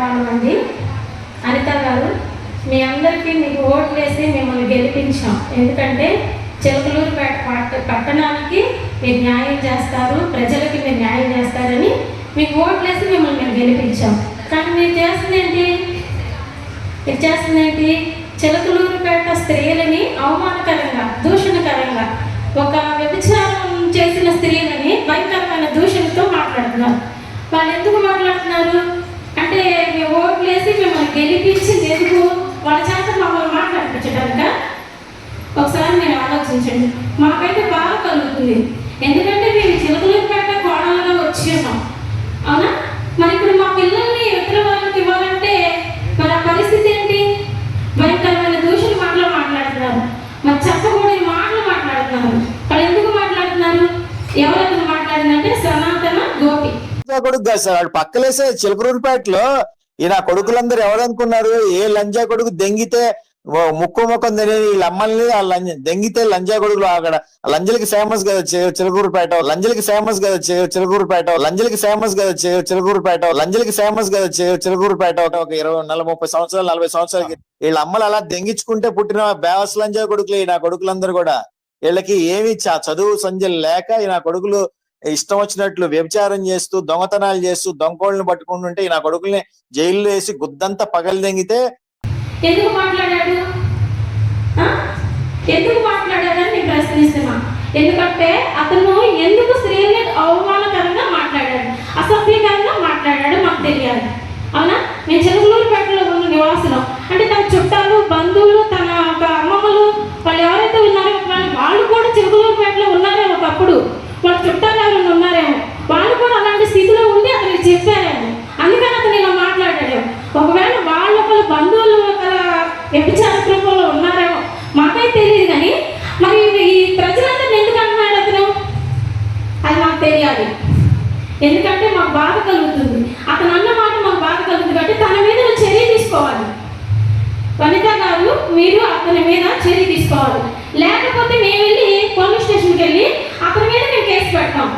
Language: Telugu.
వాళ్ళమండి అనిత గారు మీ అందరికీ మీకు ఓట్లు వేసి మిమ్మల్ని గెలిపించాం. ఎందుకంటే చిలకలూరుపేట పట్టణానికి మీరు న్యాయం చేస్తారు ప్రజలకి మీరు న్యాయం చేస్తారని మీకు ఓట్లు వేసి మిమ్మల్ని మేము గెలిపించాం. కానీ మీరు చేస్తుంది ఏంటి మీరు చేస్తుంది ఏంటి చిలకలూరుపేట స్త్రీలని అవమానకరంగా దూషణకరంగా ఒక వ్యభిచారం చేసిన స్త్రీలని భయంకరమైన దూషణతో మాట్లాడుతున్నారు. వాళ్ళు ఎందుకు మాట్లాడుతున్నారు? మాట్లాడిపించడానిక ఒకసారి మీరు ఆలోచించండి. మాకైతే బాగా కలుగుతుంది. ఎందుకంటే మేము చిలకలూరుపేట కోణాలుగా వచ్చి ఉన్నాం అవునా? మరి ఇప్పుడు మా పిల్లల్ని ఇతర వాళ్ళకి ఇవ్వాలంటే మరి ఆ పరిస్థితి ఏంటి? భయంకరమైన దూషణ మాటలు మాట్లాడుతున్నారు. మరి చెప్పకూడని మాటలు మాట్లాడుతున్నారు. వాళ్ళు ఎందుకు మాట్లాడుతున్నారు? ఎవరెవరు మాట్లాడిందంటే సనాతన గోపి. కొడుకు కాదు సార్ పక్కలేసే చిలకరూరుపేటలో ఈయన కొడుకులందరూ ఎవరనుకున్నారు? ఏ లంజా కొడుకు దెంగితే ముక్కు ముఖం తెలియని వీళ్ళ అమ్మల్ని ఆ లంజ దెంగితే లంజా కొడుకులు అక్కడ. లంజలకి ఫేమస్ కదా చి- చిలకూరుపేట. లంజలకి ఫేమస్ కదా చి- చిలకూరుపేట. లంజలకి ఫేమస్ కదా చి- చిలకూరుపేట. లంజలకి ఫేమస్ కదా చి- చిలకూరుపేట. ఒక ఇరవై నలభై ముప్పై సంవత్సరాలు నలభై సంవత్సరాలకి వీళ్ళ అమ్మలు అలా దెంగించుకుంటే పుట్టిన బేవస్ లంజా కొడుకులు నా కొడుకులందరూ కూడా. వీళ్ళకి ఏమి చ- చదువు సంజలు లేక నా కొడుకులు ఇష్టం వచ్చినట్లు వ్యభిచారం చేస్తూ దొంగతనాలు చేస్తూ దొంగకోళ్ళని పట్టుకుంటుంటే నా కొడుకుల్ని జైల్లో వేసి గుద్దంతా పగలు దెంగితే ఎందుకు మాట్లాడాడు? ఎందుకు మాట్లాడాడని నేను ప్రశ్నిస్తున్నా. ఎందుకంటే అతను ఎందుకు స్త్రీని అవమానకరంగా మాట్లాడాడు? అసభ్యకరంగా మాట్లాడాడు మాకు తెలియాలి. అవునా? మేము చిలుకలూరుపేటలో ఉన్న నివాసులం. అంటే తన చుట్టాలు బంధువులు తన ఒక అమ్మమ్మలు వాళ్ళు ఎవరైతే ఉన్నారో వాళ్ళు వాళ్ళు కూడా చిలుకలూరుపేటలో ఉన్నారేమో ఒకప్పుడు వాళ్ళ చుట్టాలు ఎవరైనా ఉన్నారేమో వాళ్ళు కూడా అలాంటి స్థితిలో ఉండి అతనికి చెప్పారేమో. అందుకని అతను ఇలా మాట్లాడాడు. ఒకవేళ వాళ్ళ బంధువులు వ్యభిచార రూపంలో ఉన్నారేమో? మాకైతే తెలియదు కానీ మరి ఈ ప్రజలందరినీ ఎందుకు అంటున్నాడు అతను? అది మాకు తెలియాలి. ఎందుకంటే మాకు బాధ కలుగుతుంది. అతను అన్న మాట మాకు బాధ కలుగుతుంది కాబట్టి తన మీద చర్య తీసుకోవాలి. వనిత గారు మీరు అతని మీద చర్య తీసుకోవాలి. లేకపోతే మేము వెళ్ళి పోలీస్ స్టేషన్కి వెళ్ళి అతని మీద మేము కేసు పెడతాం.